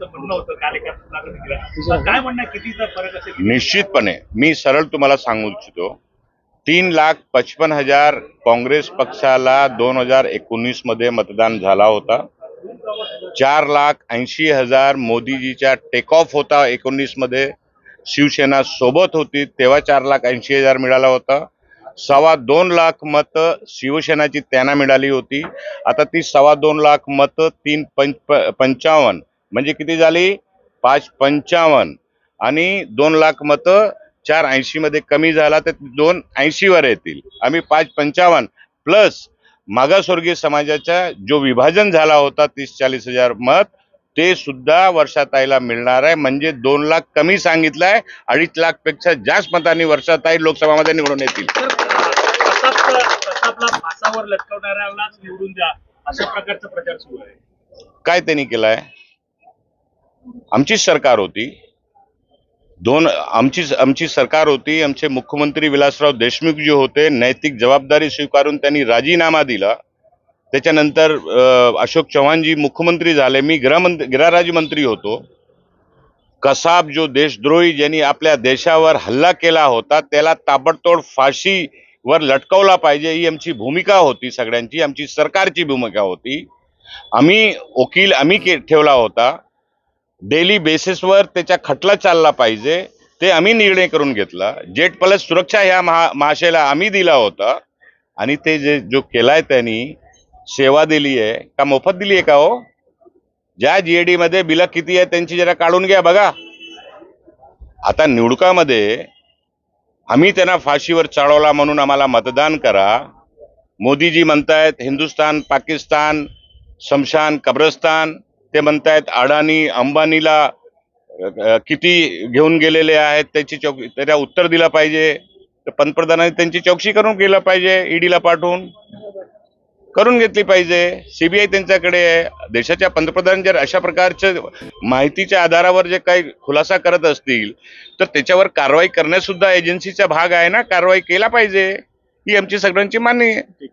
म्हणणं होतं काय म्हणणं? कितीचा फरक असेल निश्चितपणे. मी सरळ तुम्हाला सांगू इच्छितो. तीन लाख पचपन हजार काँग्रेस पक्षाला दोन हजार एकोणीसमध्ये मतदान झाला होता. चार लाख ऐंशी हजार मोदीजीच्या टेक ऑफ होता एकोणीसमध्ये. शिवसेना सोबत होती तेव्हा चार लाख ऐंशी हजार मिळाला होता. सव्वा दोन लाख मत शिवसेनाची त्यांना मिळाली होती. आता ती सव्वा दोन लाख मत तीन पंच पंचावन्न म्हणजे किती झाली? पाच पंचावन्न. आणि दोन लाख मत चार ऐंशी मध्ये कमी झाला तर दोन ऐंशी वर येतील. आम्ही पाच पंचावन्न. प्लस मागासवर्गीय समाजाचा जो विभाजन झाला होता तीस चाळीस हजार मत ते सुद्धा वर्षाताईला मिळणार आहे. म्हणजे दोन लाख कमी सांगितलंय. अडीच लाखपेक्षा जास्त मतांनी वर्षाताई लोकसभामध्ये निवडून येतील. काय त्यांनी केलंय? आमचीच सरकार होती. दोन आमची आमची सरकार होती आमचे मुख्यमंत्री विलासराव देशमुख जे होते नैतिक जबाबदारी स्वीकारून त्यांनी राजीनामा दिला. त्याच्यानंतर अशोक चव्हाणजी मुख्यमंत्री झाले मी गृहमंत्री गृहराज्यमंत्री होतो. कसाब जो देशद्रोही ज्यांनी आपल्या देशावर हल्ला केला होता त्याला ताबडतोड फाशीवर लटकवला पाहिजे ही आमची भूमिका होती सगळ्यांची आमची सरकारची भूमिका होती. आम्ही वकील आम्ही ठेवला होता. डेली बेसिसवर त्याच्या खटला चालला पाहिजे ते आम्ही निर्णय करून घेतला. जेट प्लस सुरक्षा ह्या महा महाशयाला आम्ही दिला होता. आणि ते जे जो केलाय त्यांनी सेवा दिली आहे. का मोफत दिली आहे का हो? ज्या जीएडी मध्ये बिलं किती आहे त्यांची जरा काढून घ्या बघा. आता निवडकामध्ये आम्ही त्यांना फाशीवर चढवला म्हणून आम्हाला मतदान करा. मोदीजी म्हणतायत हिंदुस्तान पाकिस्तान शमशान कब्रस्तान ते म्हणतायत अडाणी अंबानीला किती घेऊन गेलेले आहेत त्याची चौक त्याला उत्तर दिलं पाहिजे. तर पंतप्रधानांनी त्यांची चौकशी करून केलं पाहिजे ईडीला पाठवून. करून घेतली पाहिजे. सीबीआय त्यांच्याकडे आहे. देशाच्या पंतप्रधान जर अशा प्रकारच्या माहितीच्या आधारावर जे काही खुलासा करत असतील तर त्याच्यावर कारवाई करण्यासुद्धा एजन्सीचा भाग आहे ना? कारवाई केला पाहिजे. ही आमची सगळ्यांची मान्य आहे.